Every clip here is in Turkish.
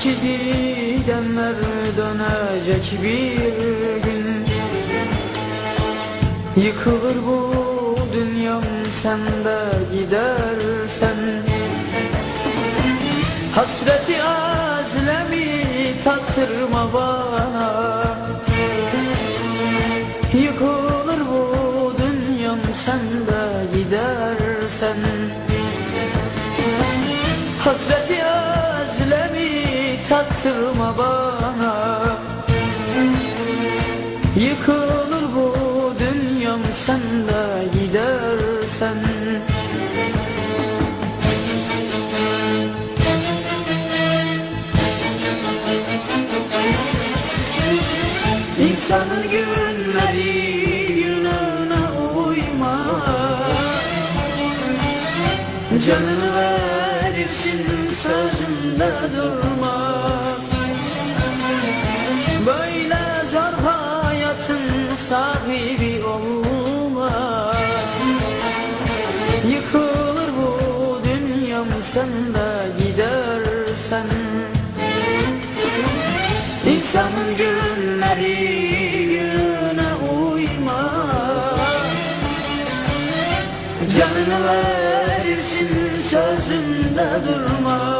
Sanma ki gidenler dönecek bir gün. Yıkılır bu dünyam sen de gidersen. Hasreti azlemi tattırma bana. Yıkılır bu dünyam sen de gidersen tattırma bana. Yıkılır bu dünyam sen de gidersen. İnsanın günleri gününe uyma. Canını verirsin sözünde durmaz Böyle zor hayatın sahibi olmaz. Yıkılır bu dünyam sen de gidersen. İnsanın günleri gününe uymaz. Canını verirsin sözünde durmaz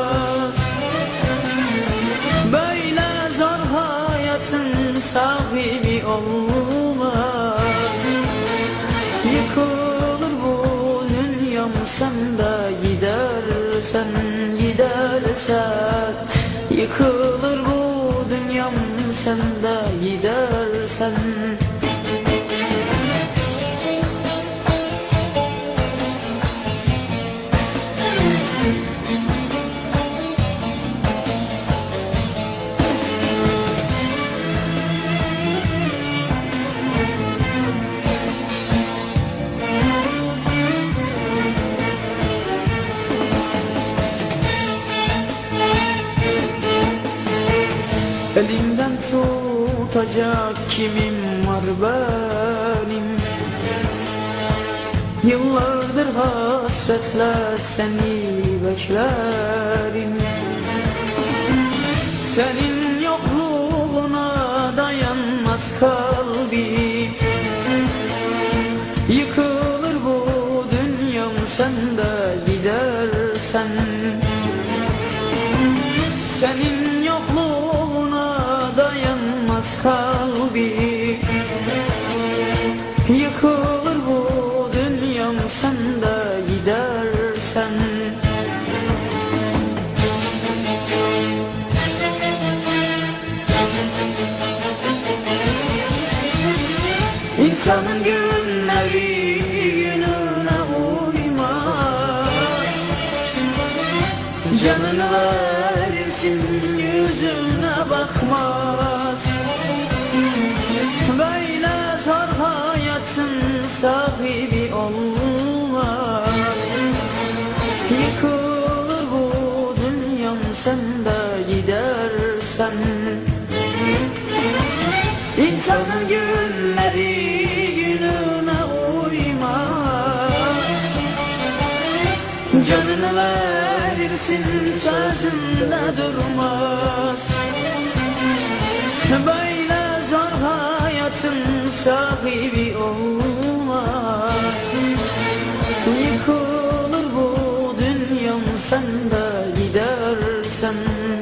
sen de gidersen gidersen. Yıkılır bu dünyam sen de gidersen Elimden tutacak kimim var benim? Yıllardır hasretle seni beklerim. Senin yokluğuna dayanmaz kalbim. Yıkılır İnsanın günleri gününe uymaz. Canını verirsin yüzüne bakmaz. Böyle zor hayatın sahibi olmaz. Yıkılır bu dünyam sen de gidersen. İnsanın günleri verirsin sözünde durmaz. Böyle zor hayatın sahibi olmaz. Yıkılır bu dünyam sen de gidersen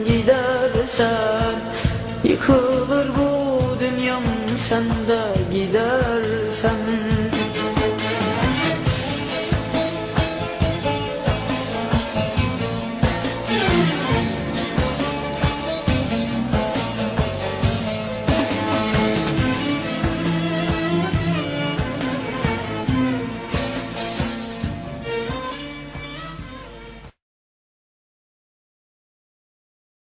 gidersen. Yıkılır bu dünyam sen de